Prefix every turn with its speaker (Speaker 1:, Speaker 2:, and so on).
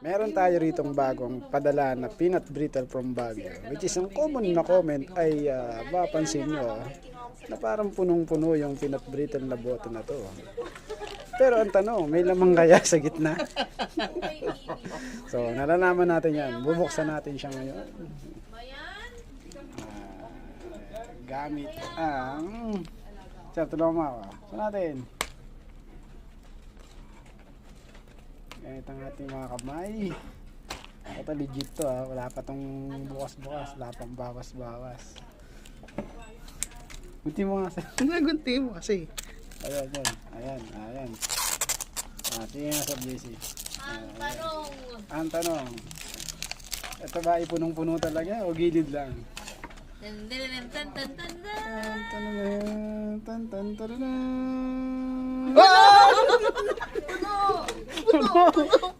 Speaker 1: meron tayo ritong bagong padala na peanut brittle from Baguio. Which is ang common na comment ay uh, mapansin nyo na parang punong-puno yung peanut brittle na bote na to. Pero ang tanong, may lamang kaya sa gitna? so, nalalaman natin yan. Bubuksan natin siya ngayon. Ah, gamit ang... Sir, tulungan mo ako. Saan natin? Gamit ang ating mga kamay. Ito legit to ha. Wala pa tong bukas-bukas. Wala pang bawas-bawas. Buti mo nga sa...
Speaker 2: Nagunti mo kasi.
Speaker 1: Ayan, ayan. Ayan, ayan. Ah, tingnan nga sa.
Speaker 3: Ang tanong.
Speaker 1: Ang tanong. Ito ba ipunong-puno talaga o gilid lang?
Speaker 3: Tan tan tan tan tan tan.
Speaker 1: Tan tan tan tan tan tan tan. Puno!